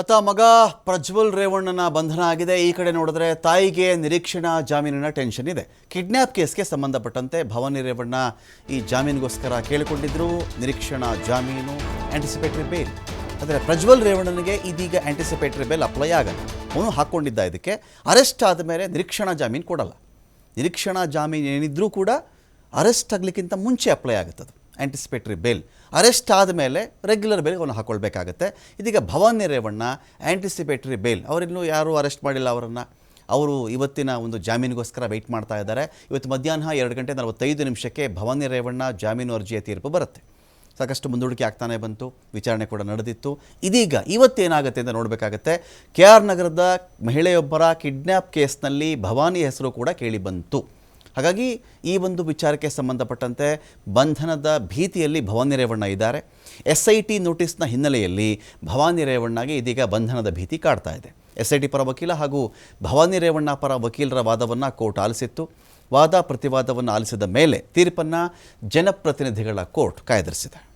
ಅತ್ತ ಮಗ ಪ್ರಜ್ವಲ್ ರೇವಣ್ಣನ ಬಂಧನ ಆಗಿದೆ. ಈ ಕಡೆ ನೋಡಿದ್ರೆ ತಾಯಿಗೆ ನಿರೀಕ್ಷಣಾ ಜಾಮೀನಿನ ಟೆನ್ಷನ್ ಇದೆ. ಕಿಡ್ನ್ಯಾಪ್ ಕೇಸ್ಗೆ ಸಂಬಂಧಪಟ್ಟಂತೆ ಭವಾನಿ ರೇವಣ್ಣ ಈ ಜಾಮೀನಿಗೋಸ್ಕರ ಕೇಳಿಕೊಂಡಿದ್ರು. ನಿರೀಕ್ಷಣಾ ಜಾಮೀನು ಆಂಟಿಸಿಪೇಟರಿ ಬೇಲ್ ಆದರೆ ಪ್ರಜ್ವಲ್ ರೇವಣ್ಣನಿಗೆ ಇದೀಗ ಆಂಟಿಸಿಪೇಟರಿ ಬೇಲ್ ಅಪ್ಲೈ ಆಗಲ್ಲ. ಅವನು ಹಾಕ್ಕೊಂಡಿದ್ದ ಇದಕ್ಕೆ. ಅರೆಸ್ಟ್ ಆದ ಮೇಲೆ ನಿರೀಕ್ಷಣಾ ಜಾಮೀನು ಕೊಡಲ್ಲ. ನಿರೀಕ್ಷಣಾ ಜಾಮೀನು ಏನಿದ್ರೂ ಕೂಡ ಅರೆಸ್ಟ್ ಆಗಲಿಕ್ಕಿಂತ ಮುಂಚೆ ಅಪ್ಲೈ ಆಗುತ್ತದೆ. ಆ್ಯಂಟಿಸಿಪೇಟ್ರಿ ಬೇಲ್ ಅರೆಸ್ಟ್ ಆದಮೇಲೆ ರೆಗ್ಯುಲರ್ ಬೇಲ್ ಅವನು ಹಾಕ್ಕೊಳ್ಬೇಕಾಗತ್ತೆ ಇದೀಗ ಭವಾನಿ ರೇವಣ್ಣ ಆ್ಯಂಟಿಸಿಪೇಟ್ರಿ ಬೇಲ್ ಅವರಿನ್ನೂ ಯಾರೂ ಅರೆಸ್ಟ್ ಮಾಡಿಲ್ಲ ಅವರನ್ನು. ಅವರು ಇವತ್ತಿನ ಒಂದು ಜಾಮೀನಿಗೋಸ್ಕರ ವೆಯ್ಟ್ ಮಾಡ್ತಾ ಇದ್ದಾರೆ. ಇವತ್ತು ಮಧ್ಯಾಹ್ನ ಎರಡು ಗಂಟೆ ನಲವತ್ತೈದು ನಿಮಿಷಕ್ಕೆ ಭವಾನಿ ರೇವಣ್ಣ ಜಾಮೀನು ಅರ್ಜಿಯ ತೀರ್ಪು ಬರುತ್ತೆ. ಸಾಕಷ್ಟು ಮುಂದೂಡಿಕೆ ಆಗ್ತಾನೆ ಬಂತು. ವಿಚಾರಣೆ ಕೂಡ ನಡೆದಿತ್ತು. ಇದೀಗ ಇವತ್ತೇನಾಗುತ್ತೆ ಅಂತ ನೋಡಬೇಕಾಗತ್ತೆ. ಕೆ ಆರ್ ನಗರದ ಮಹಿಳೆಯೊಬ್ಬರ ಕಿಡ್ನ್ಯಾಪ್ ಕೇಸ್ನಲ್ಲಿ ಭವಾನಿ ಹೆಸರು ಕೂಡ ಕೇಳಿ ಬಂತು. ಹಾಗಾಗಿ ಈ ಒಂದು ವಿಚಾರಕ್ಕೆ ಸಂಬಂಧಪಟ್ಟಂತೆ ಬಂಧನದ ಭೀತಿಯಲ್ಲಿ ಭವಾನಿ ರೇವಣ್ಣ ಇದ್ದಾರೆ. ಎಸ್ ಐ ಟಿ ನೋಟಿಸ್ನ ಹಿನ್ನೆಲೆಯಲ್ಲಿ ಭವಾನಿ ರೇವಣ್ಣಗೆ ಇದೀಗ ಬಂಧನದ ಭೀತಿ ಕಾಡ್ತಾ ಇದೆ. ಎಸ್ ಐ ಟಿ ಪರ ವಕೀಲ ಹಾಗೂ ಭವಾನಿ ರೇವಣ್ಣ ಪರ ವಕೀಲರ ವಾದವನ್ನು ಕೋರ್ಟ್ ಆಲಿಸಿತ್ತು. ವಾದ ಪ್ರತಿವಾದವನ್ನು ಆಲಿಸಿದ ಮೇಲೆ ತೀರ್ಪನ್ನು ಜನಪ್ರತಿನಿಧಿಗಳ ಕೋರ್ಟ್ ಕಾಯ್ದಿರಿಸಿದೆ.